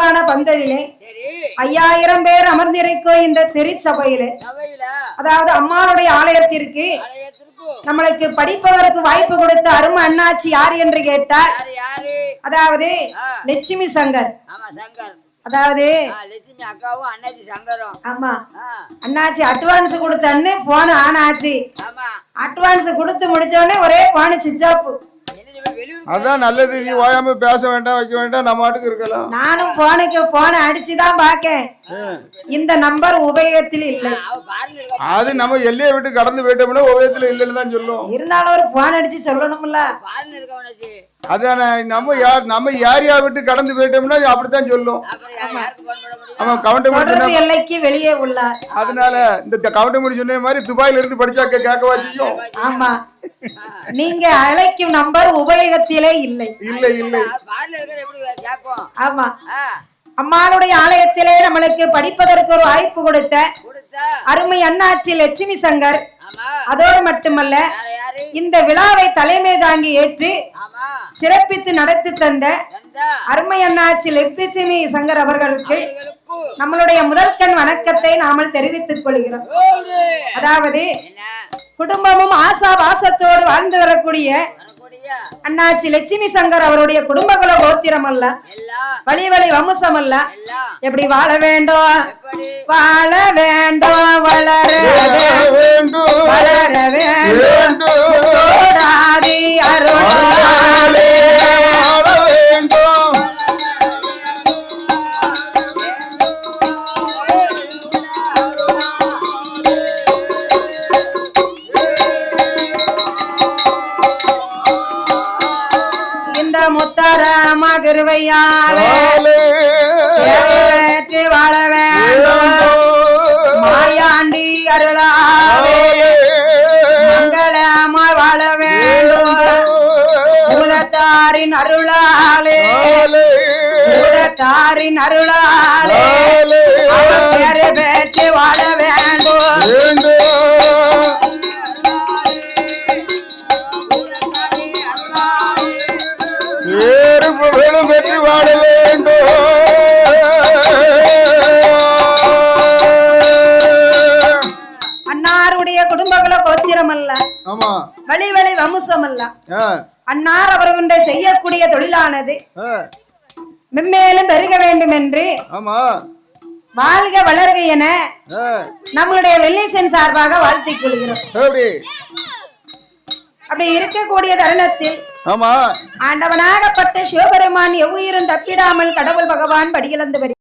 சிறப்பான பந்தலிலே ஐயாயிரம் பேர் அமர்ந்திருக்கும் இந்த திருச்சபையிலே. சபையில. அதாவது அம்மாளுடைய ஆலயத்திற்கு நம்மளுக்கு படிப்பவருக்கு வாய்ப்பு கொடுத்த அருமை அண்ணாச்சி யார் என்று யாரு அதாவது. லட்சுமி சங்கர். அதாவது அக்காவும் அண்ணாச்சி சங்கரும். ஆமா. அண்ணாச்சி அட்வான்ஸ் கொடுத்தன்னு போன ஆனாச்சு. அட்வான்ஸ் கொடுத்து முடிச்ச உடனே ஒரே போன வெளியூர் அதான் நல்லது. நீ ஓயாம பேச வேண்டாம் வைக்க வேண்டாம் நம்ம மாட்டுக்கு இருக்கலாம். நானும் போனுக்கு போன அடிச்சுதான் பாக்கேன். இந்த நம்பர் உபயோகத்தில் இல்லை. அது நம்ம எல்லையை விட்டு கடந்து போயிட்டோம்னா ஓவியத்துல இல்லைன்னு தான் சொல்லும். இருந்தாலும் ஒரு போன் அடிச்சு சொல்லணும்ல. அதான் நம்ம யார் நம்ம யார் யார் விட்டு கடந்து போயிட்டோம்னா அப்படித்தான் சொல்லும். அவன் கவுண்டர் எல்லைக்கு வெளியே உள்ளார் அதனால இந்த கவுண்டர் முடி சொன்ன மாதிரி துபாயில இருந்து படிச்சா கே- கேட்க வச்சியும் ஆமா. நீங்க அழைக்கும் நம்பர் உபயோகத்திலே இல்லை. இல்லை இல்லை. ஆமா. அம்மாளுடைய ஆலயத்திலே நம்மளுக்கு படிப்பதற்கு ஒரு வாய்ப்பு கொடுத்த அருமை அண்ணாச்சி லட்சுமி சங்கர். ஆமா. அதோடு மட்டுமல்ல இந்த விழாவை தலைமை தாங்கி ஏற்று ஆமா. சிறப்பித்து நடத்தி தந்த அருமை அண்ணாச்சி லட்சுமி சங்கர் அவர்களுக்கு நம்மளுடைய முதற்கண் வணக்கத்தை நாமல் தெரிவித்துக் கொள்கிறோம். அதாவது என்ன? குடும்பமும் ஆசா வாசத்தோடு வாழ்ந்து வரக்கூடிய அண்ணாச்சி லட்சுமி சங்கர் அவருடைய குடும்பகுல கோத்திரம் அல்ல. வழி வழி வம்சம் அல்ல. எப்படி வாழ வேண்டும் வாழ வேண்டும் வளர வேண்டும், முத்தரம கிருவையாலே வாழ வேண்டும். மாயாண்டி அருளாலே. மங்களமாய் வாழ வேண்டும். பூதத்தாரின் அருளாலே. பூதத்தாரின் அருளாலே. பேரு பெற்று வாழ வேண்டும். வேறு புகழும் பெற்று வாழ வேண்டும். அன்னாருடைய குடும்பகுல கோத்திரம் அல்ல ஆமா. வழி வழி வம்சம் அல்ல அன்னார் அவர்களுடைய செய்யக்கூடிய தொழிலானது. மென்மேலும் பெருக வேண்டும் என்று ஆமா. வாழ்க வளர்க என நம்மளுடைய வெள்ளிசன் சார்பாக வாழ்த்திக் கொள்கிறோம். அப்படி இருக்கக்கூடிய தருணத்தில் ஆமா. ஆண்டவனாகப்பட்ட சிவபெருமான் எவ்வுயிரும் தப்பிடாமல் கடவுள் பகவான் படியிழந்து வருகிறார்.